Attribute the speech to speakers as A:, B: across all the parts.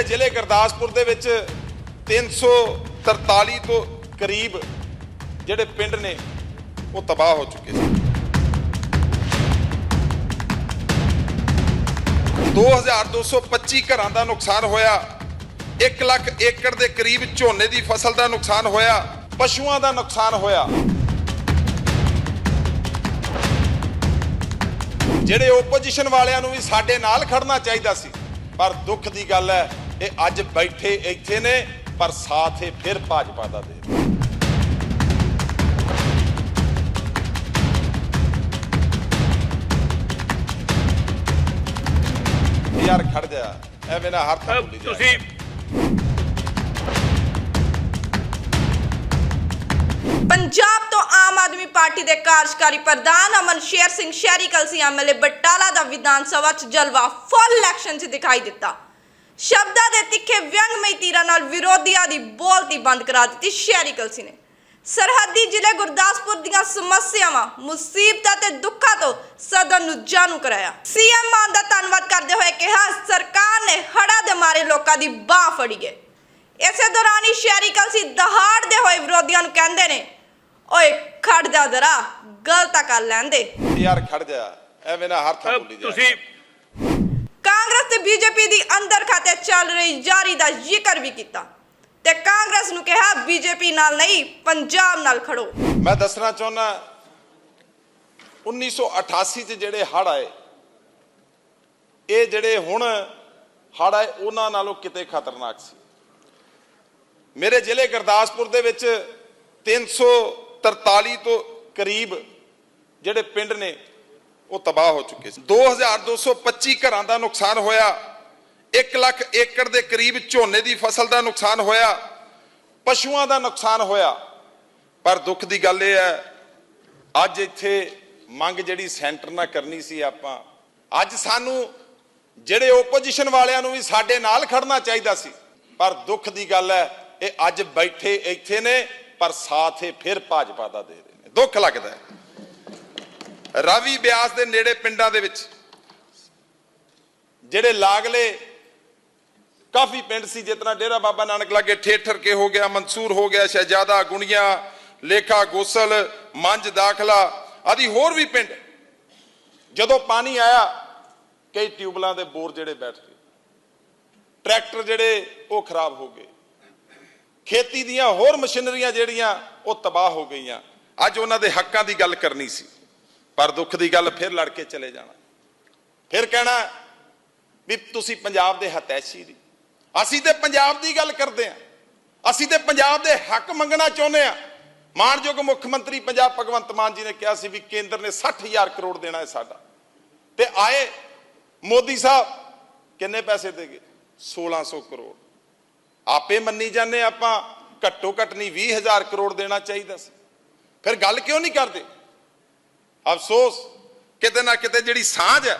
A: ਮੇਰੇ ਜ਼ਿਲ੍ਹੇ ਗੁਰਦਾਸਪੁਰ ਦੇ ਵਿੱਚ 343 ਤੋਂ ਕਰੀਬ ਜਿਹੜੇ ਪਿੰਡ ਨੇ, ਉਹ ਤਬਾਹ ਹੋ ਚੁੱਕੇ ਸੀ। 2225 ਘਰਾਂ ਦਾ ਨੁਕਸਾਨ ਹੋਇਆ 1 ਲੱਖ ਏਕੜ ਦੇ ਕਰੀਬ ਝੋਨੇ ਦੀ ਫਸਲ ਦਾ ਨੁਕਸਾਨ ਹੋਇਆ, ਪਸ਼ੂਆਂ ਦਾ ਨੁਕਸਾਨ ਹੋਇਆ। ਜਿਹੜੇ ਓਪੋਜੀਸ਼ਨ ਵਾਲਿਆਂ ਨੂੰ ਵੀ ਸਾਡੇ ਨਾਲ ਖੜਨਾ ਚਾਹੀਦਾ ਸੀ, ਪਰ ਦੁੱਖ ਦੀ ਗੱਲ ਹੈ ਇਹ ਅੱਜ ਬੈਠੇ ਇੱਥੇ ਨੇ ਪਰ ਸਾਥ ਇਹ ਫਿਰ ਭਾਜਪਾ ਦਾ ਦੇ। ਯਾਰ ਖੜ ਜਾ ਐਵੇਂ ਨਾ ਹੱਥ
B: ਅਹ
A: ਭੁੱਲੀ ਜਾ
B: ਤੁਸੀਂ
C: ਪੰਜਾਬ ਤੋਂ ਆਮ ਆਦਮੀ ਪਾਰਟੀ ਦੇ ਕਾਰਜਕਾਰੀ ਪ੍ਰਧਾਨ ਅਮਨ ਸ਼ੇਰ ਸਿੰਘ ਸ਼ਹਿਰੀ ਕਲਸੀ ਐਮਐਲਏ ਬਟਾਲਾ ਦਾ ਵਿਧਾਨ ਸਭਾ 'ਚ ਜਲਵਾ ਫੁੱਲ ਐਕਸ਼ਨ 'ਚ ਦਿਖਾਈ ਦਿੱਤਾ ਸ਼ਬਦਾਂ ਦੇ ਤਿੱਖੇ ਵਿਅੰਗਮਈ ਤੀਰਾਂ ਨਾਲ ਵਿਰੋਧੀਆਂ ਦੀ ਬੋਲਤੀ ਬੰਦ ਕਰਾ ਦਿੱਤੀ ਸ਼ਹਿਰੀ ਕਲਸੀ ਨੇ। ਸਰਹੱਦੀ ਜ਼ਿਲ੍ਹੇ ਗੁਰਦਾਸਪੁਰ ਦੀਆਂ ਸਮੱਸਿਆਵਾਂ ਮੁਸੀਬਤਾਂ ਤੇ ਦੁੱਖਾਂ ਤੋਂ ਸਦਨ ਨੂੰ ਜਾਣੂ ਕਰਾਇਆ। ਸੀਐਮ ਮਾਨ ਦਾ ਧੰਨਵਾਦ ਕਰਦੇ ਹੋਏ ਕਿਹਾ ਸਰਕਾਰ ਨੇ ਹੜ੍ਹਾਂ ਦੇ ਮਾਰੇ ਲੋਕਾਂ ਦੀ ਬਾਹ ਫੜੀ ਹੈ ਇਸੇ ਦੌਰਾਨ ਹੀ ਸ਼ਹਿਰੀ ਕਲਸੀ ਦਹਾੜਦੇ ਹੋਏ ਵਿਰੋਧੀਆਂ ਨੂੰ ਕਹਿੰਦੇ ਨੇ ਓਏ ਖੜ ਜਾ ਜ਼ਰਾ ਗੱਲ ਤਾਂ ਕਰ ਲੈਂਦੇ।
A: ਯਾਰ ਖੜ ਜਾ ਐਵੇਂ ਨਾ ਹੱਥ
B: ਅਹ
A: ਭੁੱਲੀ ਜਾ
B: ਤੁਸੀਂ
C: ਤੇ ਬੀਜੇਪੀ ਦੀ ਅੰਦਰ ਖਾਤੇ ਚੱਲ ਰਹੀ ਜਾਰੀ ਦਾ ਜ਼ਿਕਰ ਵੀ ਕੀਤਾ ਤੇ ਕਾਂਗਰਸ ਨੂੰ ਕਿਹਾ ਬੀਜੇਪੀ ਨਾਲ ਨਹੀਂ, ਪੰਜਾਬ ਨਾਲ ਖੜੋ।
A: ਮੈਂ ਦੱਸਣਾ ਚਾਹੁੰਦਾ 1988 ਚ ਜਿਹੜੇ ਹੜ ਆਏ, ਇਹ ਜਿਹੜੇ ਹੁਣ ਹੜ ਆਏ, ਉਹਨਾਂ ਨਾਲੋਂ ਕਿਤੇ ਖਤਰਨਾਕ ਸੀ। ਮੇਰੇ ਜ਼ਿਲ੍ਹੇ ਗੁਰਦਾਸਪੁਰ ਦੇ ਵਿੱਚ 343 ਤੋਂ ਕਰੀਬ ਜਿਹੜੇ ਪਿੰਡ ਨੇ ਉਹ ਤਬਾਹ ਹੋ ਚੁੱਕੇ ਸੀ। 2225 ਘਰਾਂ ਦਾ ਨੁਕਸਾਨ ਹੋਇਆ। 1 ਲੱਖ ਏਕੜ ਦੇ ਕਰੀਬ ਝੋਨੇ ਦੀ ਫਸਲ ਦਾ ਨੁਕਸਾਨ ਹੋਇਆ। ਪਸ਼ੂਆਂ ਦਾ ਨੁਕਸਾਨ ਹੋਇਆ। ਪਰ ਦੁੱਖ ਦੀ ਗੱਲ ਇਹ ਹੈ, ਅੱਜ ਇੱਥੇ ਮੰਗ ਜਿਹੜੀ ਸੈਂਟਰ ਨਾਲ ਕਰਨੀ ਸੀ ਆਪਾਂ, ਅੱਜ ਸਾਨੂੰ ਜਿਹੜੇ ਓਪੋਜੀਸ਼ਨ ਵਾਲਿਆਂ ਨੂੰ ਵੀ ਸਾਡੇ ਨਾਲ ਖੜਨਾ ਚਾਹੀਦਾ ਸੀ। ਪਰ ਦੁੱਖ ਦੀ ਗੱਲ ਹੈ, ਇਹ ਅੱਜ ਬੈਠੇ ਇੱਥੇ ਨੇ, ਪਰ ਸਾਥ ਇਹ ਫਿਰ ਭਾਜਪਾ ਦਾ ਦੇ ਰਹੇ ਨੇ। ਦੁੱਖ ਲੱਗਦਾ ਹੈ। ਰਾਵੀ ਬਿਆਸ ਦੇ ਨੇੜੇ ਪਿੰਡਾਂ ਦੇ ਵਿੱਚ, ਜਿਹੜੇ ਲਾਗਲੇ ਕਾਫੀ ਪਿੰਡ ਸੀ, ਜਿਸ ਤਰ੍ਹਾਂ ਡੇਰਾ ਬਾਬਾ ਨਾਨਕ ਲਾਗੇ ਠੇਠਰ ਕੇ ਹੋ ਗਿਆ, ਮਨਸੂਰ ਹੋ ਗਿਆ, ਸ਼ਹਿਜਾਦਾ ਗੁਣੀਆਂ, ਲੇਖਾ ਗੋਸਲ ਮੰਜ ਦਾਖਲਾ ਆਦਿ ਹੋਰ ਵੀ ਪਿੰਡ। ਜਦੋਂ ਪਾਣੀ ਆਇਆ, ਕਈ ਟਿਊਬਲਾਂ ਦੇ ਬੋਰ ਜਿਹੜੇ ਬੈਠ ਗਏ। ਟਰੈਕਟਰ ਜਿਹੜੇ, ਉਹ ਖਰਾਬ ਹੋ ਗਏ। ਖੇਤੀ ਦੀਆਂ ਹੋਰ ਮਸ਼ੀਨਰੀਆਂ ਜਿਹੜੀਆਂ, ਉਹ ਤਬਾਹ ਹੋ ਗਈਆਂ। ਅੱਜ ਉਹਨਾਂ ਦੇ ਹੱਕਾਂ ਦੀ ਗੱਲ ਕਰਨੀ ਸੀ। ਪਰ ਦੁੱਖ ਦੀ ਗੱਲ ਫਿਰ ਲੜ ਕੇ ਚਲੇ ਜਾਣਾ। ਫਿਰ ਕਹਿਣਾ ਵੀ ਤੁਸੀਂ ਪੰਜਾਬ ਦੇ ਹਤੈਸ਼ੀ ਦੀ ਅਸੀਂ ਤੇ ਪੰਜਾਬ ਦੀ ਗੱਲ ਕਰਦੇ ਆਂ ਅਸੀਂ ਤੇ ਪੰਜਾਬ ਦੇ ਹੱਕ ਮੰਗਣਾ ਚਾਹੁੰਦੇ ਆਂ ਮਾਨਯੋਗ ਮੁੱਖ ਮੰਤਰੀ ਪੰਜਾਬ ਭਗਵੰਤ ਮਾਨ ਜੀ ਨੇ ਕਿਹਾ ਸੀ ਵੀ ਕੇਂਦਰ ਨੇ 60000 ਕਰੋੜ ਦੇਣਾ ਹੈ ਸਾਡਾ। ਤੇ ਆਏ ਮੋਦੀ ਸਾਹਿਬ ਕਿੰਨੇ ਪੈਸੇ ਦੇ ਗਏ? 1600 ਕਰੋੜ। ਆਪੇ ਮੰਨੀ ਜਾਂਦੇ ਆਪਾਂ, ਘੱਟੋ ਘੱਟ ਨਹੀਂ 20000 ਕਰੋੜ ਦੇਣਾ ਚਾਹੀਦਾ ਸੀ। ਫਿਰ ਗੱਲ ਕਿਉਂ ਨਹੀਂ ਕਰਦੇ? ਅਫਸੋਸ ਕਿਤੇ ਨਾ ਕਿਤੇ ਜਿਹੜੀ ਸਾਂਝ ਹੈ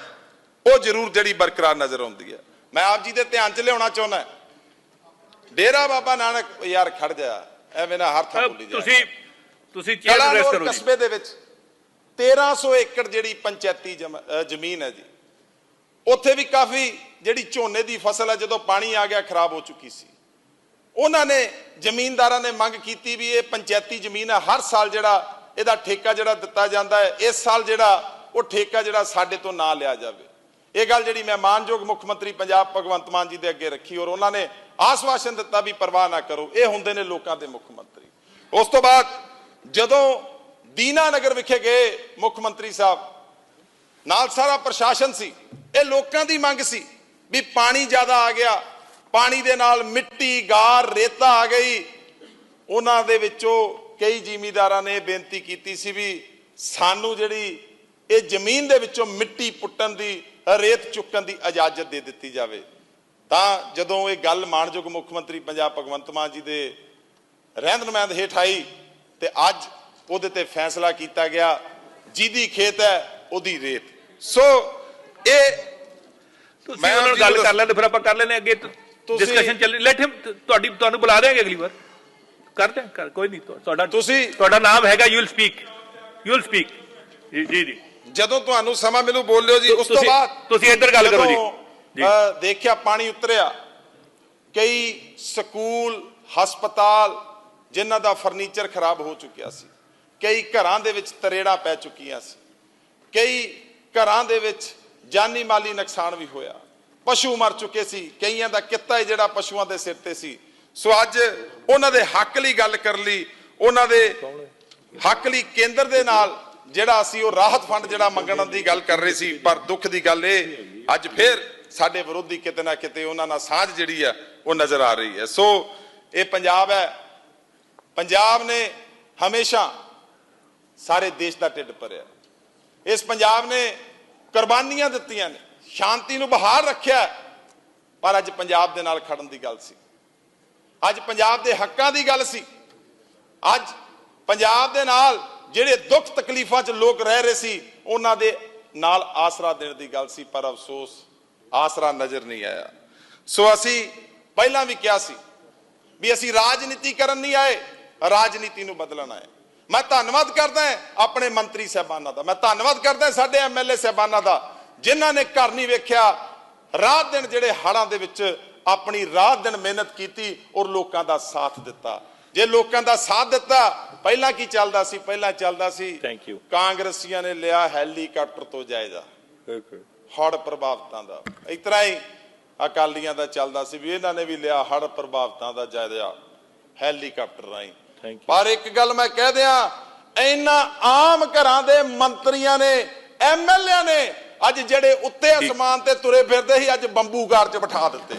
A: ਉਹ ਜ਼ਰੂਰ ਜਿਹੜੀ ਬਰਕਰਾਰ ਨਜ਼ਰ ਆਉਂਦੀ ਹੈ। ਮੈਂ ਆਪ ਜੀ ਦੇ ਧਿਆਨ 'ਚ ਲਿਆਉਣਾ ਚਾਹੁੰਦਾ ਡੇਰਾ ਬਾਬਾ ਨਾਨਕ ਯਾਰ ਖੜ ਜਾ ਐਵੇਂ ਨਾ ਹੱਥ
B: ਅਹ
A: ਭੁੱਲੀ ਜਾ
B: ਤੁਸੀਂ ਤੁਸੀਂ ਚੇਅਰ ਐਡਰੈਸ ਕਰੋ ਜੀ।
A: ਕਸਬੇ ਦੇ ਵਿੱਚ 1300 ਏਕੜ ਜਿਹੜੀ ਪੰਚਾਇਤੀ ਜ਼ਮੀਨ ਹੈ ਜੀ ਉੱਥੇ ਵੀ ਕਾਫੀ ਜਿਹੜੀ ਝੋਨੇ ਦੀ ਫਸਲ ਹੈ ਜਦੋਂ ਪਾਣੀ ਆ ਗਿਆ ਖਰਾਬ ਹੋ ਚੁੱਕੀ ਸੀ। ਉਹਨਾਂ ਨੇ ਜ਼ਮੀਨਦਾਰਾਂ ਨੇ ਮੰਗ ਕੀਤੀ ਵੀ ਇਹ ਪੰਚਾਇਤੀ ਜ਼ਮੀਨ ਹੈ ਹਰ ਸਾਲ ਜਿਹੜਾ ਇਹਦਾ ਠੇਕਾ ਜਿਹੜਾ ਦਿੱਤਾ ਜਾਂਦਾ ਹੈ, ਇਸ ਸਾਲ ਜਿਹੜਾ ਉਹ ਠੇਕਾ ਜਿਹੜਾ ਸਾਡੇ ਤੋਂ ਨਾ ਲਿਆ ਜਾਵੇ। ਇਹ ਗੱਲ ਜਿਹੜੀ ਮੈਂ ਮਾਨਯੋਗ ਮੁੱਖ ਮੰਤਰੀ ਪੰਜਾਬ ਭਗਵੰਤ ਮਾਨ ਜੀ ਦੇ ਅੱਗੇ ਰੱਖੀ ਔਰ ਉਹਨਾਂ ਨੇ ਆਸਵਾਸ਼ਨ ਦਿੱਤਾ ਵੀ ਪਰਵਾਹ ਨਾ ਕਰੋ, ਇਹ ਹੁੰਦੇ ਨੇ ਲੋਕਾਂ ਦੇ ਮੁੱਖ ਮੰਤਰੀ। ਉਸ ਤੋਂ ਬਾਅਦ ਜਦੋਂ ਦੀਨਾਨਗਰ ਵਿਖੇ ਗਏ ਮੁੱਖ ਮੰਤਰੀ ਸਾਹਿਬ, ਨਾਲ ਸਾਰਾ ਪ੍ਰਸ਼ਾਸਨ ਸੀ, ਇਹ ਲੋਕਾਂ ਦੀ ਮੰਗ ਸੀ ਵੀ ਪਾਣੀ ਜ਼ਿਆਦਾ ਆ ਗਿਆ, ਪਾਣੀ ਦੇ ਨਾਲ ਮਿੱਟੀ, ਗਾਰ, ਰੇਤਾ ਆ ਗਈ। ਉਹਨਾਂ ਦੇ ਵਿੱਚੋਂ ਕਈ ਜ਼ਿਮੀਦਾਰਾਂ ਨੇ ਬੇਨਤੀ ਕੀਤੀ ਸੀ ਵੀ ਸਾਨੂੰ ਜਿਹੜੀ ਇਹ ਜ਼ਮੀਨ ਦੇ ਵਿੱਚੋਂ ਮਿੱਟੀ ਪੁੱਟਣ ਦੀ ਰੇਤ ਚੁੱਕਣ ਦੀ ਇਜਾਜ਼ਤ ਦੇ ਦਿੱਤੀ ਜਾਵੇ। ਤਾਂ ਜਦੋਂ ਇਹ ਗੱਲ ਮਾਨਯੋਗ ਮੁੱਖ ਮੰਤਰੀ ਪੰਜਾਬ ਭਗਵੰਤ ਮਾਨ ਜੀ ਦੇ ਰਹਿੰਦ ਨੁਮਾਇੰਦ ਹੇਠ ਆਈ ਤੇ ਅੱਜ ਉਹਦੇ ਤੇ ਫੈਸਲਾ ਕੀਤਾ ਗਿਆ ਜਿਹਦੀ ਖੇਤ ਹੈ ਉਹਦੀ ਰੇਤ। ਸੋ ਇਹ
B: ਤੁਸੀਂ ਉਹਨਾਂ ਨਾਲ ਗੱਲ ਕਰ ਲੈਂਦੇ ਫਿਰ ਆਪਾਂ ਕਰ ਲੈਨੇ ਅੱਗੇ ਡਿਸਕਸ਼ਨ ਚੱਲ ਲੈਟ ਹਿਮ ਤੁਹਾਡੀ ਤੁਹਾਨੂੰ ਬੁਲਾ ਦੇਾਂਗੇ ਅਗਲੀ ਵਾਰ। ਕਰਦੇ ਕਰ ਕੋਈ ਨਹੀਂ ਤੁਹਾ- ਤੁਹਾਡਾ
A: ਤੁਸੀਂ-
B: ਤੁਹਾਡਾ ਨਾਮ ਹੈਗਾ you will speak you will speak ਜੀ ਜੀ
A: ਜਦੋਂ ਤੁਹਾਨੂੰ ਸਮਾਂ ਮਿਲੂ ਬੋਲਿਓ ਜੀ। ਉਸ ਤੋਂ ਬਾਅਦ
B: ਤੁਸੀਂ ਇੱਧਰ ਗੱਲ ਕਰੋ ਜੀ।
A: ਦੇਖਿਆ ਪਾਣੀ ਉਤਰਿਆ ਕਈ ਸਕੂਲ ਹਸਪਤਾਲ ਜਿਨ੍ਹਾਂ ਦਾ ਫਰਨੀਚਰ ਖਰਾਬ ਹੋ ਚੁੱਕਿਆ ਸੀ ਕਈ ਘਰਾਂ ਦੇ ਵਿੱਚ ਤਰੇੜਾਂ ਪੈ ਚੁੱਕੀਆਂ ਸੀ ਕਈ ਘਰਾਂ ਦੇ ਵਿੱਚ ਜਾਨੀ ਮਾਲੀ ਨੁਕਸਾਨ ਵੀ ਹੋਇਆ। ਪਸ਼ੂ ਮਰ ਚੁੱਕੇ ਸੀ ਕਈਆਂ ਦਾ ਕਿੱਤਾ ਹੀ ਜਿਹੜਾ ਪਸ਼ੂਆਂ ਦੇ ਸਿਰ ਤੇ ਸੀ। ਸੋ ਅੱਜ ਉਹਨਾਂ ਦੇ ਹੱਕ ਲਈ ਗੱਲ ਕਰ ਲਈ, ਉਹਨਾਂ ਦੇ ਹੱਕ ਲਈ ਕੇਂਦਰ ਦੇ ਨਾਲ ਜਿਹੜਾ ਅਸੀਂ ਉਹ ਰਾਹਤ ਫੰਡ ਜਿਹੜਾ ਮੰਗਣ ਦੀ ਗੱਲ ਕਰ ਰਹੇ ਸੀ, ਪਰ ਦੁੱਖ ਦੀ ਗੱਲ ਇਹ, ਅੱਜ ਫਿਰ ਸਾਡੇ ਵਿਰੋਧੀ ਕਿਤੇ ਨਾ ਕਿਤੇ ਉਹਨਾਂ ਨਾਲ ਸਾਂਝ ਜਿਹੜੀ ਆ, ਉਹ ਨਜ਼ਰ ਆ ਰਹੀ ਹੈ। ਸੋ ਇਹ ਪੰਜਾਬ ਹੈ। ਪੰਜਾਬ ਨੇ ਹਮੇਸ਼ਾ ਸਾਰੇ ਦੇਸ਼ ਦਾ ਢਿੱਡ ਭਰਿਆ। ਇਸ ਪੰਜਾਬ ਨੇ ਕੁਰਬਾਨੀਆਂ ਦਿੱਤੀਆਂ ਨੇ, ਸ਼ਾਂਤੀ ਨੂੰ ਬਹਾਲ ਰੱਖਿਆ, ਪਰ ਅੱਜ ਪੰਜਾਬ ਦੇ ਨਾਲ ਖੜਨ ਦੀ ਗੱਲ ਸੀ। ਅੱਜ ਪੰਜਾਬ ਦੇ ਹੱਕਾਂ ਦੀ ਗੱਲ ਸੀ। ਅੱਜ ਪੰਜਾਬ ਦੇ ਨਾਲ ਜਿਹੜੇ ਦੁੱਖ ਤਕਲੀਫਾਂ 'ਚ ਲੋਕ ਰਹਿ ਰਹੇ ਸੀ, ਉਹਨਾਂ ਦੇ ਨਾਲ ਆਸਰਾ ਦੇਣ ਦੀ ਗੱਲ ਸੀ, ਪਰ ਅਫਸੋਸ, ਆਸਰਾ ਨਜ਼ਰ ਨਹੀਂ ਆਇਆ। ਸੋ ਅਸੀਂ ਪਹਿਲਾਂ ਵੀ ਕਿਹਾ ਸੀ ਵੀ ਅਸੀਂ ਰਾਜਨੀਤੀ ਕਰਨ ਨਹੀਂ ਆਏ, ਰਾਜਨੀਤੀ ਨੂੰ ਬਦਲਣ ਆਏ। ਮੈਂ ਧੰਨਵਾਦ ਕਰਦਾ ਆਪਣੇ ਮੰਤਰੀ ਸਾਹਿਬਾਨਾਂ ਦਾ। ਮੈਂ ਧੰਨਵਾਦ ਕਰਦਾ ਹਾਂ ਸਾਡੇ ਐਮਐਲਏ ਸਾਹਿਬਾਨਾਂ ਦਾ, ਜਿਨ੍ਹਾਂ ਨੇ ਘਰ ਨਹੀਂ ਵੇਖਿਆ, ਰਾਤ ਦਿਨ ਜਿਹੜੇ ਹੜਾਂ ਦੇ ਵਿੱਚ ਆਪਣੀ ਰਾਤ ਦਿਨ ਮਿਹਨਤ ਕੀਤੀ ਔਰ ਲੋਕਾਂ ਦਾ ਸਾਥ ਦਿੱਤਾ। ਜੇ ਲੋਕਾਂ ਦਾ ਸਾਥ ਦਿੱਤਾ ਪਹਿਲਾਂ ਕੀ ਚੱਲਦਾ ਸੀ? ਪਹਿਲਾਂ ਚੱਲਦਾ ਸੀ
B: Thank you.
A: ਕਾਂਗਰਸੀਆਂ ਨੇ ਲਿਆ ਹੈਲੀਕਾਪਟਰ ਤੋਂ ਜਾਇਜ਼ਾ। ਹੜ੍ਹ ਪ੍ਰਭਾਵਿਤਾਂ ਦਾ। ਇਸ ਤਰ੍ਹਾਂ ਹੀ ਅਕਾਲੀਆਂ ਦਾ ਚੱਲਦਾ ਸੀ ਵੀ ਇਹਨਾਂ ਨੇ ਵੀ ਲਿਆ ਹੜ੍ਹ ਪ੍ਰਭਾਵਿਤਾਂ ਦਾ ਜਾਇਜ਼ਾ ਹੈਲੀਕਾਪਟਰ ਰਾਹੀਂ. ਪਰ ਇੱਕ ਗੱਲ ਮੈਂ ਕਹਿ ਦਿਆਂ ਇਹਨਾਂ ਆਮ ਘਰਾਂ ਦੇ ਮੰਤਰੀਆਂ ਨੇ ਐਮਐਲਏ ਨੇ ਅੱਜ ਜਿਹੜੇ ਉੱਤੇ ਅਸਮਾਨ ਤੇ ਤੁਰੇ ਫਿਰਦੇ ਸੀ ਅੱਜ ਬੰਬੂਗਾਰ 'ਚ ਬਿਠਾ ਦਿੱਤੇ।